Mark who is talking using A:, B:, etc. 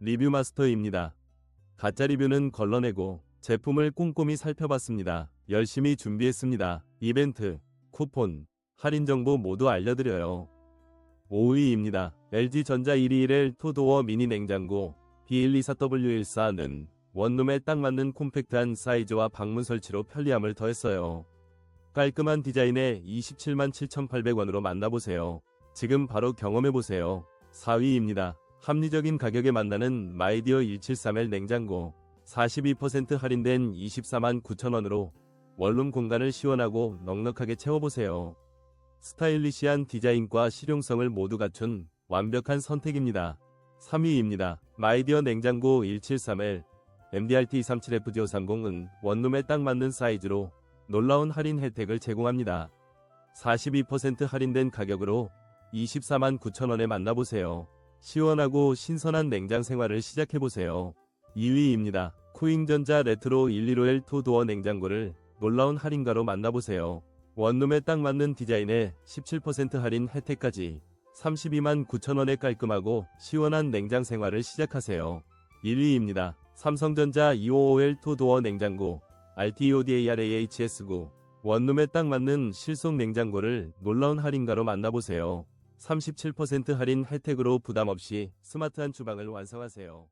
A: 리뷰 마스터입니다. 가짜 리뷰는 걸러내고 제품을 꼼꼼히 살펴봤습니다. 열심히 준비했습니다. 이벤트, 쿠폰, 할인 정보 모두 알려드려요. 5위입니다. LG전자 121L 토도어 미니 냉장고 B124W14는 원룸에 딱 맞는 콤팩트한 사이즈와 방문 설치로 편리함을 더했어요. 깔끔한 디자인에 27만 7,800원으로 만나보세요. 지금 바로 경험해보세요. 4위입니다. 합리적인 가격에 만나는 마이디어 173L 냉장고 42% 할인된 24만 9천원으로 원룸 공간을 시원하고 넉넉하게 채워보세요. 스타일리시한 디자인과 실용성을 모두 갖춘 완벽한 선택입니다. 3위입니다. 마이디어 냉장고 173L MDRT 237FGO30은 원룸에 딱 맞는 사이즈로 놀라운 할인 혜택을 제공합니다. 42% 할인된 가격으로 24만 9천원에 만나보세요. 시원하고 신선한 냉장 생활을 시작해보세요. 2위입니다. 쿠잉전자 레트로 115L 투도어 냉장고를 놀라운 할인가로 만나보세요. 원룸에 딱 맞는 디자인에 17% 할인 혜택까지 32만 9천원에 깔끔하고 시원한 냉장 생활을 시작하세요. 1위입니다. 삼성전자 255L 투도어 냉장고 RTODARAHS9 원룸에 딱 맞는 실속 냉장고를 놀라운 할인가로 만나보세요. 37% 할인 혜택으로 부담 없이 스마트한 주방을 완성하세요.